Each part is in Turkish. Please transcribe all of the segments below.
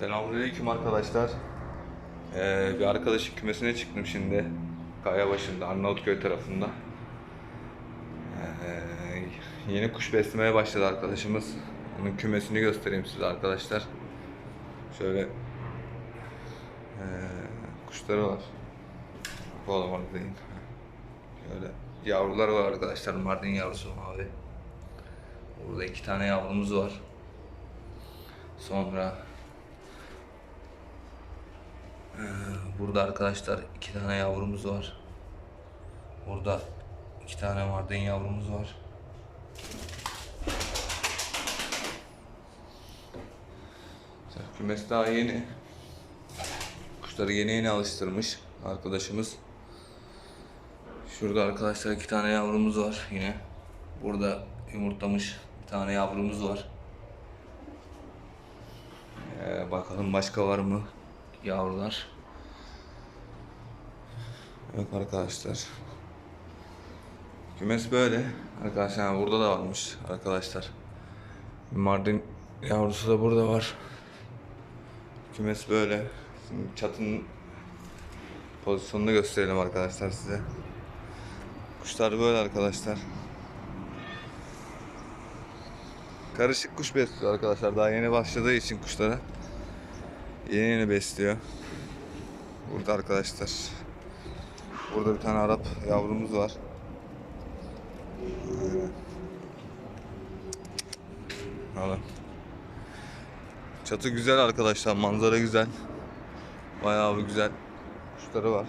Selamünaleyküm arkadaşlar. Ee, bir arkadaşın kümesine çıktım şimdi. Kaya başında, Arnavutköy tarafında. Ee, yeni kuş beslemeye başladı arkadaşımız. Onun kümesini göstereyim size arkadaşlar. Şöyle ee, kuşları var. Oğlum orada değil. Yavrular var arkadaşlar. Mardin yavrusu mavi. Burada iki tane yavrumuz var. Sonra ee, burada arkadaşlar iki tane yavrumuz var. Burada iki tane mardin yavrumuz var. Kümes daha yeni. Kuşları yeni yeni alıştırmış arkadaşımız. Şurada arkadaşlar iki tane yavrumuz var yine. Burada yumurtlamış bir tane yavrumuz var. Ee, bakalım başka var mı yavrular. Yok arkadaşlar. Kümes böyle. Arkadaşlar yani burada da varmış arkadaşlar. Mardin yavrusu da burada var. Kümes böyle. Şimdi çatının pozisyonunu gösterelim arkadaşlar size. Kuşlar böyle arkadaşlar. Karışık kuş besliyor arkadaşlar. Daha yeni başladığı için kuşlara. Yeni yeni besliyor. Burada arkadaşlar. Burada bir tane Arap yavrumuz var. Alın. Çatı güzel arkadaşlar. Manzara güzel. Bayağı bir güzel. Kuşları var.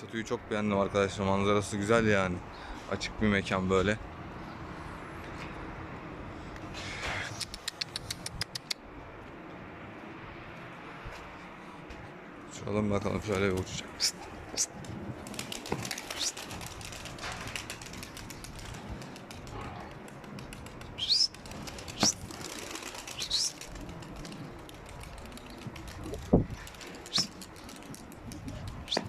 Çatıyı çok beğendim arkadaşlar. Manzarası güzel yani. Açık bir mekan böyle. Uçalım bakalım şöyle bir uçacak. Pst, pst, pst. Pst, pst, pst. Pst, pst.